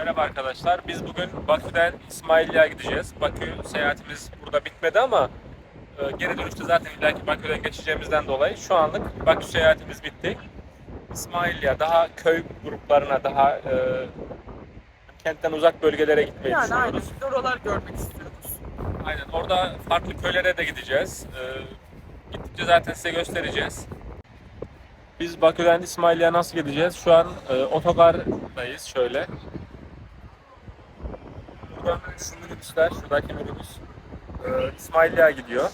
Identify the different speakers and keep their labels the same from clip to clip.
Speaker 1: Merhaba arkadaşlar. Biz bugün Bakü'den İsmailli'ye gideceğiz. Bakü seyahatimiz burada bitmedi ama e, geri dönüşte zaten illaki Bakü'den geçeceğimizden dolayı şu anlık Bakü seyahatimiz bitti. İsmailliye daha köy gruplarına daha e, kentten uzak bölgelere gitmeyi
Speaker 2: Yani aynen
Speaker 1: düşünüyoruz.
Speaker 2: biz oralar görmek istiyoruz.
Speaker 1: Aynen. Orada farklı köylere de gideceğiz. E, gittikçe zaten size göstereceğiz. Biz Bakü'den İsmailli'ye nasıl gideceğiz? Şu an e, otogardayız şöyle. Buradan şu minibüsler, şuradaki minibüs e, İsmailli'ye gidiyor.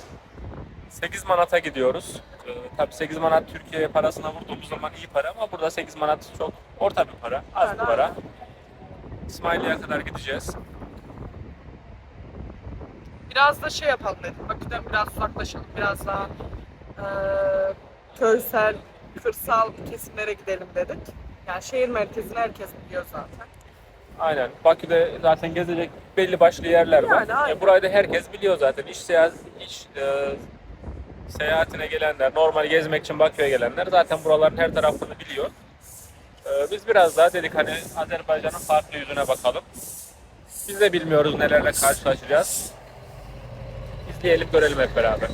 Speaker 1: 8 manata gidiyoruz. E, tabii 8 manat Türkiye parasına vurduğumuz zaman iyi para ama burada 8 manat çok orta bir para, az bir para. İsmailli'ye kadar gideceğiz.
Speaker 2: Biraz da şey yapalım dedik. Bakü'den biraz uzaklaşalım. Biraz daha eee köysel, kırsal kesimlere gidelim dedik. Yani şehir merkezini herkes biliyor zaten.
Speaker 1: Aynen. Bakü'de zaten gezecek belli başlı yerler var.
Speaker 2: Yani aynen.
Speaker 1: E, burayı da herkes biliyor zaten. İş, seyahat, iş e, seyahatine gelenler, normal gezmek için Bakü'ye gelenler zaten buraların her tarafını biliyor. E, biz biraz daha dedik hani Azerbaycan'ın farklı yüzüne bakalım. Biz de bilmiyoruz nelerle karşılaşacağız. İzleyelim görelim hep beraber.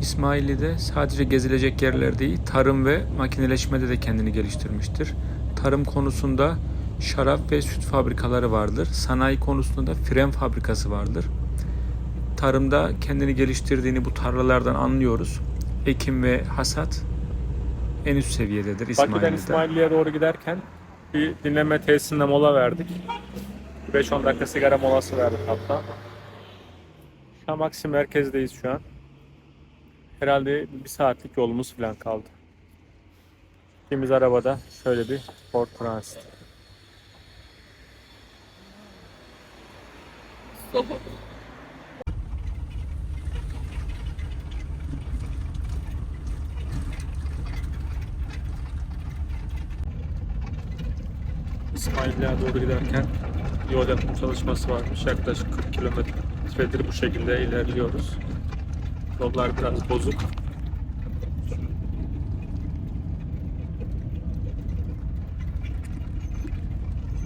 Speaker 3: İsmailli'de sadece gezilecek yerler değil, tarım ve makineleşmede de kendini geliştirmiştir. Tarım konusunda şarap ve süt fabrikaları vardır. Sanayi konusunda da fren fabrikası vardır. Tarımda kendini geliştirdiğini bu tarlalardan anlıyoruz. Ekim ve hasat en üst seviyededir
Speaker 1: Bakü'den
Speaker 3: İsmailli'de.
Speaker 1: İsmailli'ye doğru giderken bir dinleme tesisinde mola verdik. 5-10 dakika sigara molası verdik hatta. Şamaksi merkezdeyiz şu an. Herhalde bir saatlik yolumuz falan kaldı. İkimiz arabada şöyle bir Ford Transit. İsmailli'ye doğru giderken yol yapım çalışması varmış. Yaklaşık 40 kilometredir bu şekilde ilerliyoruz. Yollar biraz bozuk.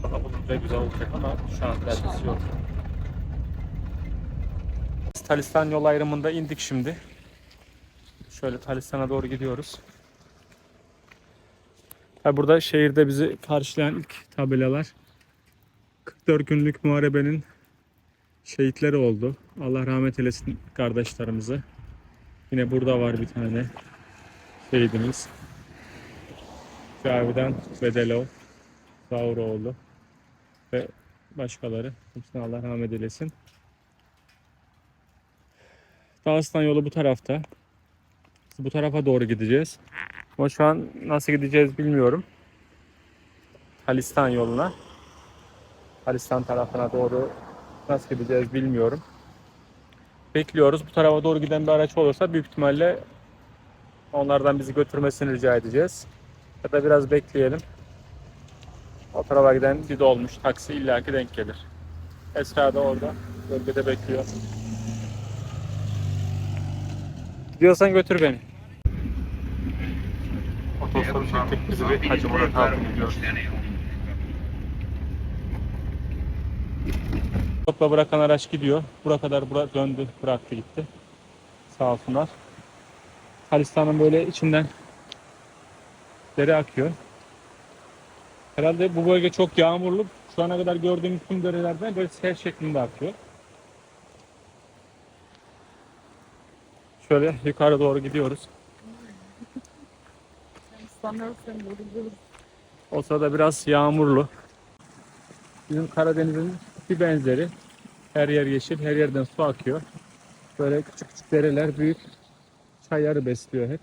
Speaker 1: Valla bulunca güzel olacak ama şu an tercihsi yok. Biz Talistan yol ayrımında indik şimdi. Şöyle Talistan'a doğru gidiyoruz. Ha burada şehirde bizi karşılayan ilk tabelalar 44 günlük muharebenin şehitleri oldu. Allah rahmet eylesin kardeşlerimize. Yine burada var bir tane şehidimiz. Cavidan Bedelov, Zavroğlu ve başkaları. Hepsine Allah rahmet eylesin. Dağıstan yolu bu tarafta. Bu tarafa doğru gideceğiz. Ama şu an nasıl gideceğiz bilmiyorum. Halistan yoluna. Halistan tarafına doğru nasıl gideceğiz bilmiyorum. Bekliyoruz. Bu tarafa doğru giden bir araç olursa büyük ihtimalle onlardan bizi götürmesini rica edeceğiz. Ya da biraz bekleyelim. O tarafa giden bir dolmuş taksi illaki denk gelir. Esra da orada bölgede bekliyor. Gidiyorsan götür beni. Otostop çektik bizi bir Hacı Murat abi gidiyor. Topla bırakan araç gidiyor. Buraya kadar bura döndü, bıraktı gitti. Sağ olsunlar. Halistan'ın böyle içinden dere akıyor. Herhalde bu bölge çok yağmurlu. Şu ana kadar gördüğümüz tüm derelerden böyle sel şeklinde akıyor. Şöyle yukarı doğru gidiyoruz.
Speaker 2: Sanırsın vurulur.
Speaker 1: O sırada biraz yağmurlu. Bizim Karadeniz'in bir benzeri. Her yer yeşil, her yerden su akıyor. Böyle küçük küçük dereler büyük çayları besliyor hep.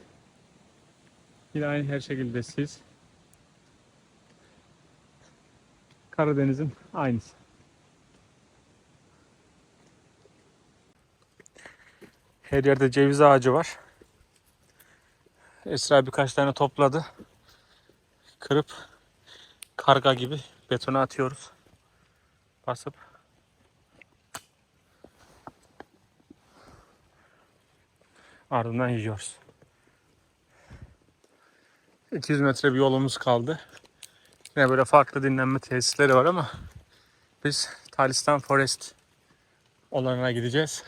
Speaker 1: Yine aynı her şekilde siz. Karadeniz'in aynısı. Her yerde ceviz ağacı var. Esra birkaç tane topladı. Kırıp karga gibi betona atıyoruz. Basıp ardından yiyoruz. 200 metre bir yolumuz kaldı. Yine böyle farklı dinlenme tesisleri var ama biz Talistan Forest olanına gideceğiz.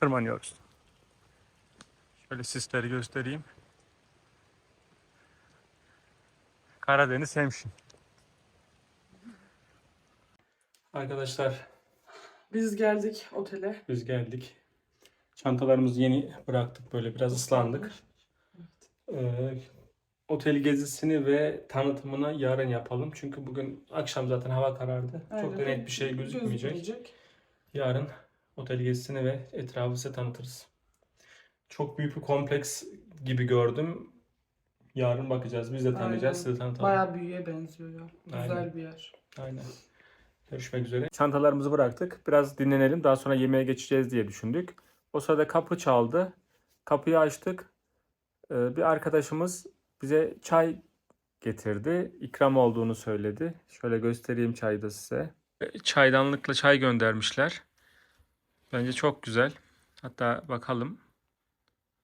Speaker 1: Tırmanıyoruz. Şöyle sisleri göstereyim. Karadeniz hemşin. Arkadaşlar
Speaker 2: Biz geldik otele.
Speaker 1: biz geldik. Çantalarımızı yeni bıraktık böyle biraz ıslandık. Ee, otel gezisini ve tanıtımını yarın yapalım. Çünkü bugün akşam zaten hava karardı. Çok da net bir şey gözükmeyecek. Yarın otel gezisini ve etrafı size tanıtırız. Çok büyük bir kompleks gibi gördüm. Yarın bakacağız. Biz de tanıyacağız.
Speaker 2: Aynen.
Speaker 1: Size tanıtalım.
Speaker 2: Bayağı büyüye benziyor ya. Güzel
Speaker 1: Aynen.
Speaker 2: bir yer.
Speaker 1: Aynen. Görüşmek üzere. Çantalarımızı bıraktık. Biraz dinlenelim. Daha sonra yemeğe geçeceğiz diye düşündük. O sırada kapı çaldı. Kapıyı açtık. Ee, bir arkadaşımız bize çay getirdi. İkram olduğunu söyledi. Şöyle göstereyim çayı da size. Çaydanlıkla çay göndermişler. Bence çok güzel. Hatta bakalım.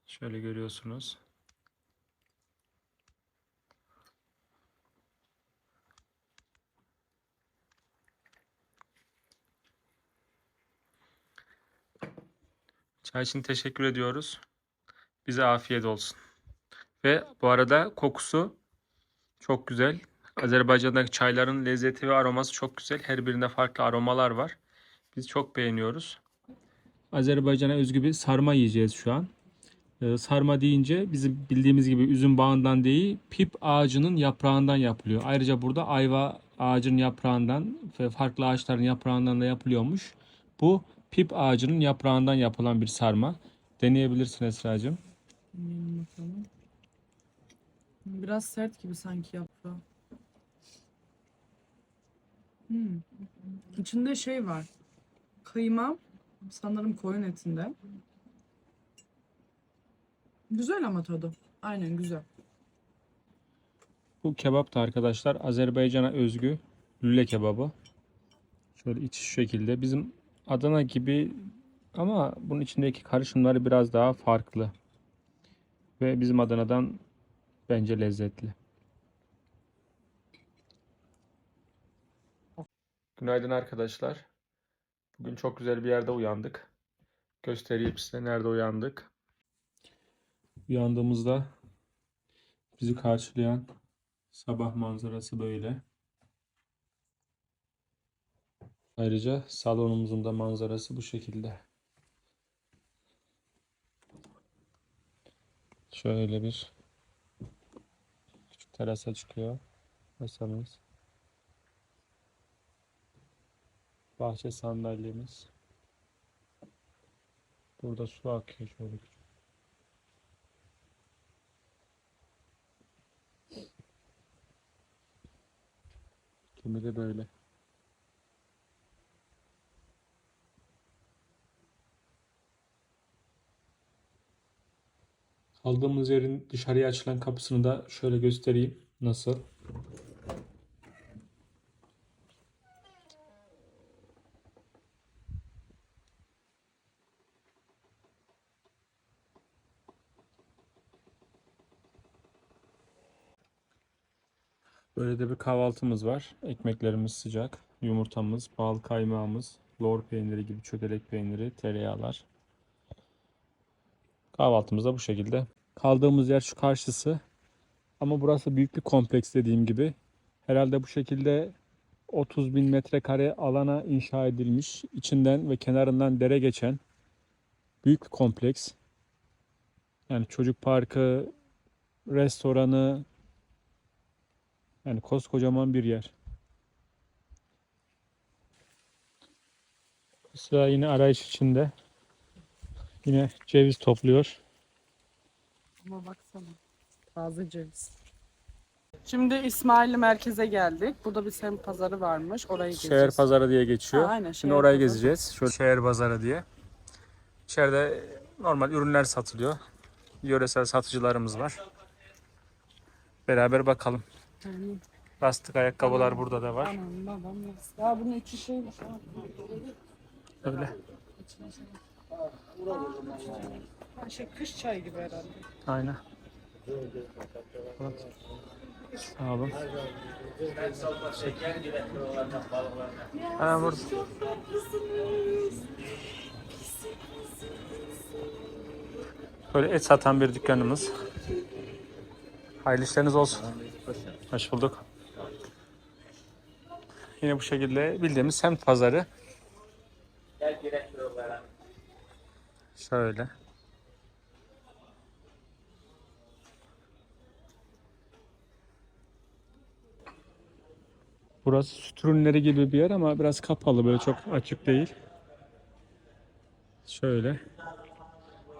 Speaker 1: Şöyle görüyorsunuz. Çay için teşekkür ediyoruz. Bize afiyet olsun. Ve bu arada kokusu çok güzel. Azerbaycan'daki çayların lezzeti ve aroması çok güzel. Her birinde farklı aromalar var. Biz çok beğeniyoruz. Azerbaycan'a özgü bir sarma yiyeceğiz şu an. Ee, sarma deyince bizim bildiğimiz gibi üzüm bağından değil, pip ağacının yaprağından yapılıyor. Ayrıca burada ayva ağacının yaprağından ve farklı ağaçların yaprağından da yapılıyormuş. Bu pip ağacının yaprağından yapılan bir sarma. Deneyebilirsin Esra'cığım.
Speaker 2: Bakalım. Biraz sert gibi sanki yaprağı. Hmm. İçinde şey var. Kıyma. Sanırım koyun etinde. Güzel ama tadı. Aynen güzel.
Speaker 1: Bu kebap da arkadaşlar Azerbaycan'a özgü lüle kebabı. Şöyle içi şu şekilde. Bizim Adana gibi ama bunun içindeki karışımları biraz daha farklı. Ve bizim Adana'dan bence lezzetli. Günaydın arkadaşlar. Bugün çok güzel bir yerde uyandık. Göstereyim size nerede uyandık. Uyandığımızda bizi karşılayan sabah manzarası böyle. Ayrıca salonumuzun da manzarası bu şekilde. Şöyle bir küçük terasa çıkıyor masamız. Bahçe sandalyemiz. Burada su akıyor şöyle küçük. Kimi de böyle. Kaldığımız yerin dışarıya açılan kapısını da şöyle göstereyim. Nasıl? Böyle de bir kahvaltımız var. Ekmeklerimiz sıcak. Yumurtamız, bal kaymağımız, lor peyniri gibi çökelek peyniri, tereyağlar. Kahvaltımız da bu şekilde. Kaldığımız yer şu karşısı. Ama burası büyük bir kompleks dediğim gibi. Herhalde bu şekilde 30 bin metrekare alana inşa edilmiş. içinden ve kenarından dere geçen büyük bir kompleks. Yani çocuk parkı, restoranı, yani koskocaman bir yer. Sıra yine arayış içinde. Yine ceviz topluyor.
Speaker 2: Ama baksana. Taze ceviz. Şimdi İsmailli merkeze geldik. Burada bir semt pazarı varmış. Orayı
Speaker 1: Şehir
Speaker 2: gezeceğiz.
Speaker 1: pazarı diye geçiyor.
Speaker 2: Ha, aynen,
Speaker 1: Şimdi
Speaker 2: şehir
Speaker 1: orayı
Speaker 2: pazarı.
Speaker 1: gezeceğiz. Şöyle şehir pazarı diye. İçeride normal ürünler satılıyor. Yöresel satıcılarımız var. Beraber bakalım.
Speaker 2: Aynen.
Speaker 1: Lastik ayakkabılar burada da var.
Speaker 2: Anam babam nasıl? Ya bunun içi şeymiş ha.
Speaker 1: Öyle.
Speaker 2: Ha, Şey, kış çayı gibi herhalde.
Speaker 1: Aynen. Sağ olun. Ha, burada. Böyle et satan bir dükkanımız. Hayırlı işleriniz olsun. Hoş bulduk. Yine bu şekilde bildiğimiz semt pazarı. Şöyle. Burası süt ürünleri gibi bir yer ama biraz kapalı böyle çok açık değil. Şöyle.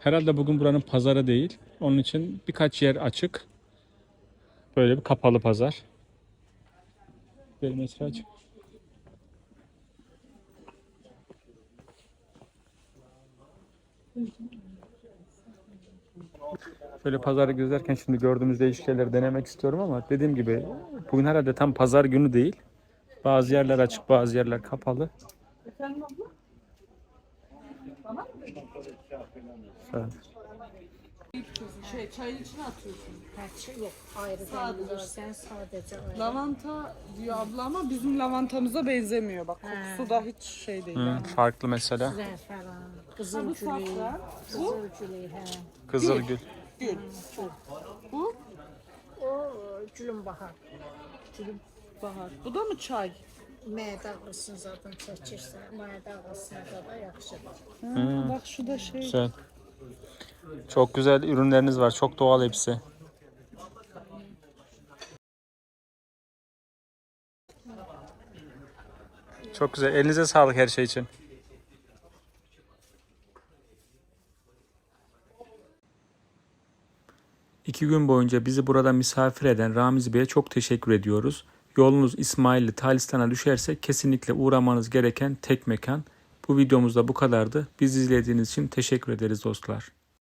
Speaker 1: Herhalde bugün buranın pazarı değil. Onun için birkaç yer açık. Böyle bir kapalı pazar. Benim açık. Şöyle pazarı gezerken şimdi gördüğümüz değişik şeyleri denemek istiyorum ama dediğim gibi bugün herhalde tam pazar günü değil. Bazı yerler açık, bazı yerler kapalı. Şöyle.
Speaker 2: Şey çayın içine atıyorsun.
Speaker 4: Parça yok. Ayrı
Speaker 2: Sadece.
Speaker 4: demlenirsen sadece ayrı.
Speaker 2: Lavanta diyor abla ama bizim lavantamıza benzemiyor. Bak kokusu da hiç şey değil.
Speaker 1: Hı,
Speaker 2: yani.
Speaker 1: farklı mesela.
Speaker 4: Zəfəran,
Speaker 2: Ha, bu
Speaker 4: qızıl gülü,
Speaker 2: safran.
Speaker 4: qızıl gülü, hə.
Speaker 1: Kızılgül.
Speaker 2: Gül. Bu
Speaker 4: O gülün bahar. Gülün
Speaker 2: bahar. Bu da mı çay?
Speaker 4: mədə ağrısını zaten çəkirsən, mədə ağrısına da da yaxşıdır.
Speaker 2: Ha, Bak şu da şey.
Speaker 1: Güzel. Çok güzel ürünleriniz var. Çok doğal hepsi. Çok güzel. Elinize sağlık her şey için.
Speaker 3: İki gün boyunca bizi burada misafir eden Ramiz Bey'e çok teşekkür ediyoruz. Yolunuz İsmailli Talistan'a düşerse kesinlikle uğramanız gereken tek mekan. Bu videomuz da bu kadardı. Bizi izlediğiniz için teşekkür ederiz dostlar.